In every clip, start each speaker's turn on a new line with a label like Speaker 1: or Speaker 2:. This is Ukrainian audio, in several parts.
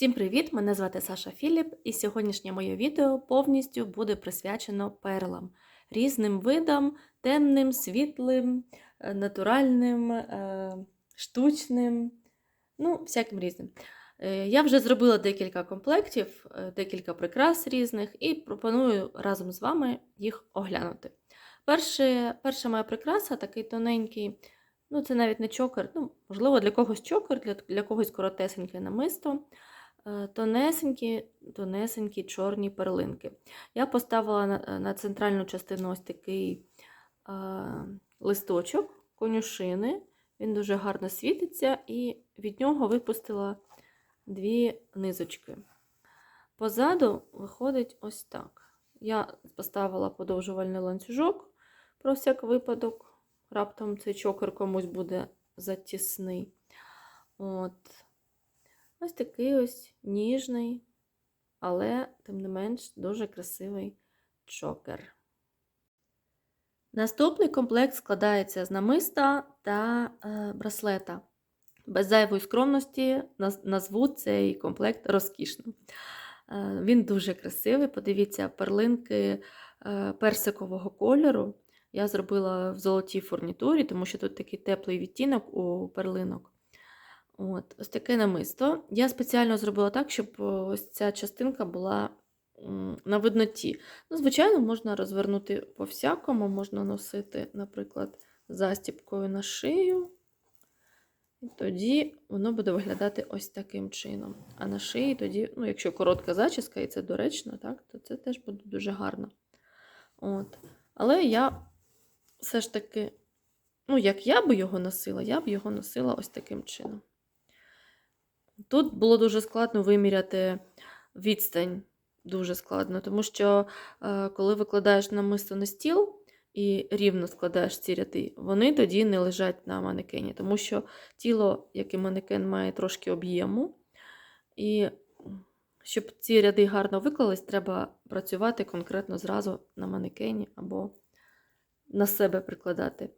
Speaker 1: Всім привіт! Мене звати Саша Філіп, і сьогоднішнє моє відео повністю буде присвячено перлам, різним видам, темним, світлим, е, натуральним, е, штучним, ну, всяким різним. Е, Я вже зробила декілька комплектів, декілька прикрас різних, і пропоную разом з вами їх оглянути. Перше, перша моя прикраса такий тоненький, ну це навіть не чокер, ну, можливо, для когось чокер, для, для когось коротесеньке намисто. Е, Тонесенькі, тонесенькі чорні перлинки. Я поставила на, на центральну частину ось такий е, листочок конюшини. Він дуже гарно світиться, і від нього випустила дві низочки. Позаду виходить ось так. Я поставила подовжувальний ланцюжок про всяк випадок. Раптом цей чокер комусь буде затісний. От. Ось такий ось ніжний, але, тим не менш, дуже красивий чокер. Наступний комплект складається з намиста та е, браслета. Без зайвої скромності назву цей комплект розкішним. Е, він дуже красивий. Подивіться, перлинки е, персикового кольору. Я зробила в золотій фурнітурі, тому що тут такий теплий відтінок у перлинок. От, ось таке намисто. Я спеціально зробила так, щоб ось ця частинка була на видноті. Ну, звичайно, можна розвернути по-всякому, можна носити, наприклад, застіпкою на шию. І тоді воно буде виглядати ось таким чином. А на шиї тоді, ну, якщо коротка зачіска, і це доречно, так, то це теж буде дуже гарно. От. Але я все ж таки, ну, як я би його носила, я б його носила ось таким чином. Тут було дуже складно виміряти відстань, дуже складно, тому що е, коли викладаєш намисто на стіл і рівно складаєш ці ряди, вони тоді не лежать на манекені, тому що тіло, як і манекен, має трошки об'єму. І щоб ці ряди гарно виклались, треба працювати конкретно зразу на манекені або на себе прикладати.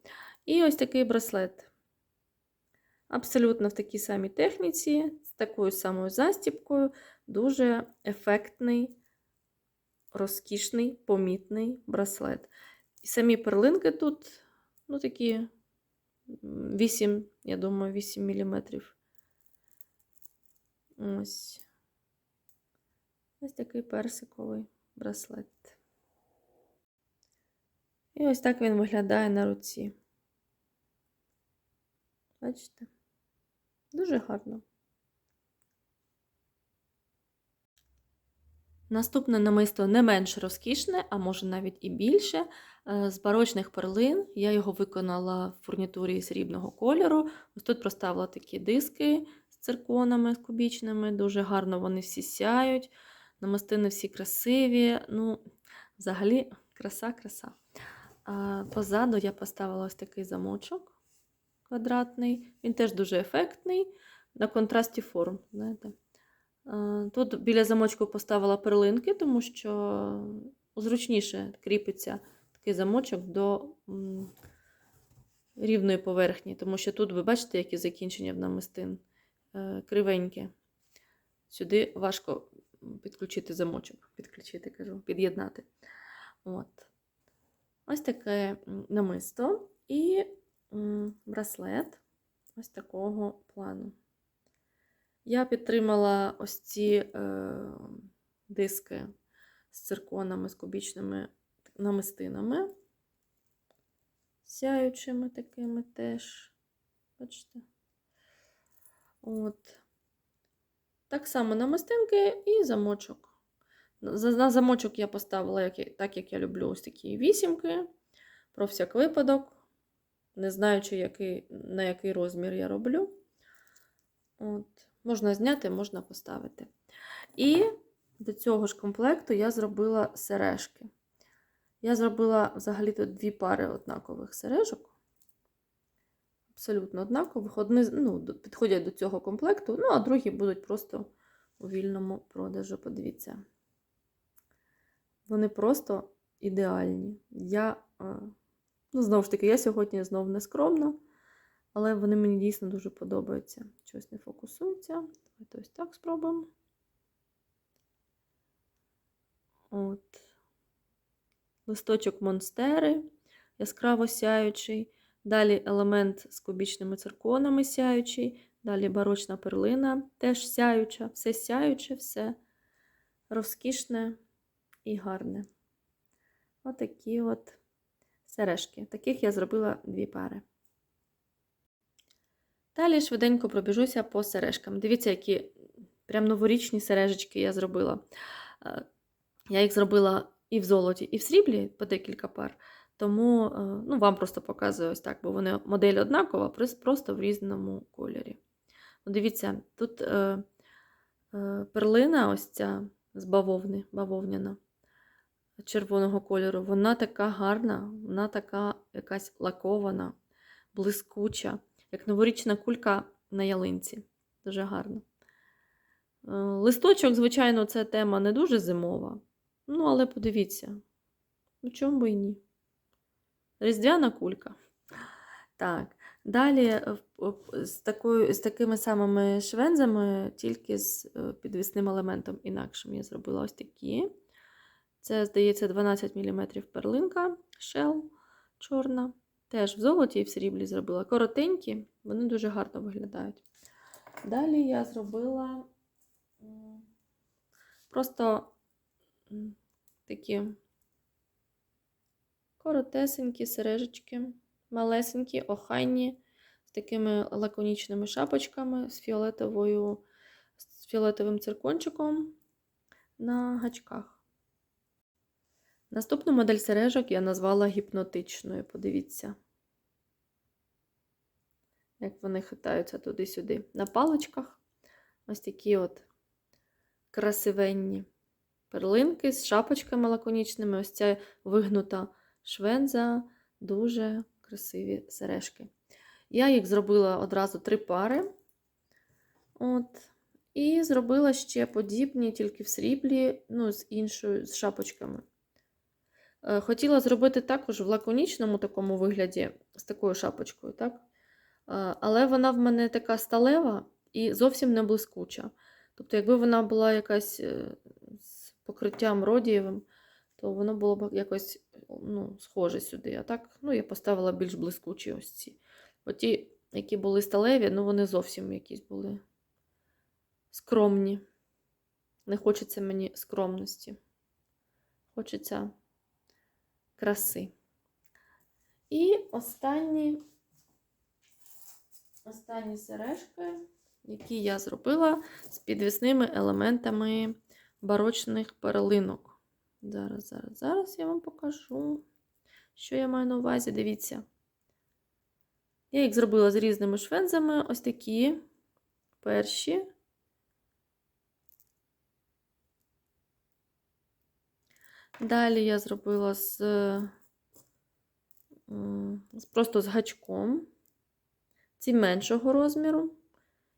Speaker 1: І ось такий браслет. Абсолютно в такій самій техніці, з такою самою застіпкою, дуже ефектний, розкішний, помітний браслет. І самі перлинки тут, ну, такі 8, я думаю, 8 мм. Ось. Ось такий персиковий браслет. І ось так він виглядає на руці. Бачите? Дуже гарно. Наступне намисто не менш розкішне, а може навіть і більше. Е, З барочних перлин я його виконала в фурнітурі срібного кольору. Ось тут проставила такі диски з цирконами з кубічними. Дуже гарно вони всі сяють. Намистини всі красиві. Ну, взагалі, краса-краса. Позаду я поставила ось такий замочок квадратний. Він теж дуже ефектний, на контрасті форм. знаєте. Тут біля замочку поставила перлинки, тому що зручніше кріпиться такий замочок до рівної поверхні, тому що тут ви бачите, які закінчення в намистин е, кривенькі. Сюди важко підключити замочок, підключити, кажу, під'єднати. От. Ось таке намисто і браслет ось такого плану. Я підтримала ось ці е, диски з цирконами, з кубічними намистинами, сяючими такими теж. Бачите? От. Так само намистинки і замочок. За- На замочок я поставила, так як я люблю, ось такі вісімки. Про всяк випадок, не знаючи, який, на який розмір я роблю. От. Можна зняти, можна поставити. І до цього ж комплекту я зробила сережки. Я зробила взагалі тут дві пари однакових сережок. Абсолютно однакових. Одні ну, підходять до цього комплекту, ну, а другі будуть просто у вільному продажу. Подивіться. Вони просто ідеальні. Я, е, Ну, знову ж таки, я сьогодні знову не скромна, але вони мені дійсно дуже подобаються. Щось не фокусується. Давайте ось так спробуємо. От. Листочок монстери, яскраво сяючий. Далі елемент з кубічними цирконами сяючий. Далі барочна перлина теж сяюча, все сяюче, все розкішне і гарне. Отакі от сережки. Таких я зробила дві пари. Далі швиденько пробіжуся по сережкам. Дивіться, які прям новорічні сережечки я зробила. Е, Я їх зробила і в золоті, і в сріблі по декілька пар. Тому е, ну, вам просто показую ось так, бо вони модель однакова, просто в різному кольорі. Ну, Дивіться, тут е, е, перлина ось ця з бавовни, бавовняна червоного кольору, вона така гарна, вона така якась лакована, блискуча, як новорічна кулька на ялинці. Дуже гарно. Е, Листочок, звичайно, це тема не дуже зимова. Ну, але подивіться, ну чому би і ні? Різдвяна кулька. Так, далі е, з, такою, з такими самими швензами, тільки з е, підвісним елементом інакшим я зробила ось такі. Це, здається, 12 мм перлинка, шел чорна. Теж в золоті і в сріблі зробила. Коротенькі, вони дуже гарно виглядають. Далі я зробила просто такі коротесенькі сережечки, малесенькі, охайні, з такими лаконічними шапочками, з фіолетовою, з фіолетовим циркончиком на гачках. Наступну модель сережок я назвала гіпнотичною. Подивіться, як вони хитаються туди-сюди. На паличках ось такі от красивенні перлинки з шапочками лаконічними. Ось ця вигнута швенза, дуже красиві сережки. Я їх зробила одразу три пари. От. І зробила ще подібні, тільки в сріблі, ну, з іншою, з шапочками. Е, Хотіла зробити також в лаконічному такому вигляді, з такою шапочкою, так? Е, Але вона в мене така сталева і зовсім не блискуча. Тобто, якби вона була якась е, з покриттям родієвим, то воно було б якось ну, схоже сюди. А так, ну, я поставила більш блискучі ось ці. Бо ті, які були сталеві, ну вони зовсім якісь були скромні. Не хочеться мені скромності. Хочеться краси. І останні, останні сережки, які я зробила з підвісними елементами барочних перлинок. Зараз, зараз, зараз я вам покажу, що я маю на увазі. Дивіться. Я їх зробила з різними швензами. Ось такі перші. Далі я зробила з, просто з гачком. Ці меншого розміру.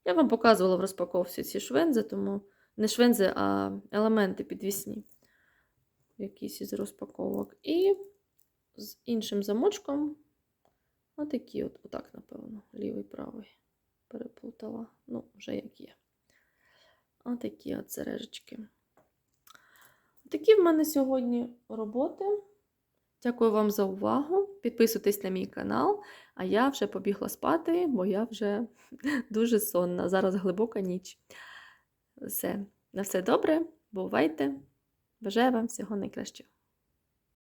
Speaker 1: Я вам показувала в розпаковці ці швензи, тому не швензи, а елементи підвісні. Якісь із розпаковок. І з іншим замочком. Отакі от, отак, напевно, лівий, правий. Переплутала. Ну, вже як є. Отакі от сережечки. Такі в мене сьогодні роботи. Дякую вам за увагу. Підписуйтесь на мій канал, а я вже побігла спати, бо я вже дуже сонна. Зараз глибока ніч. Все. На все добре, бувайте. Бажаю вам всього найкращого.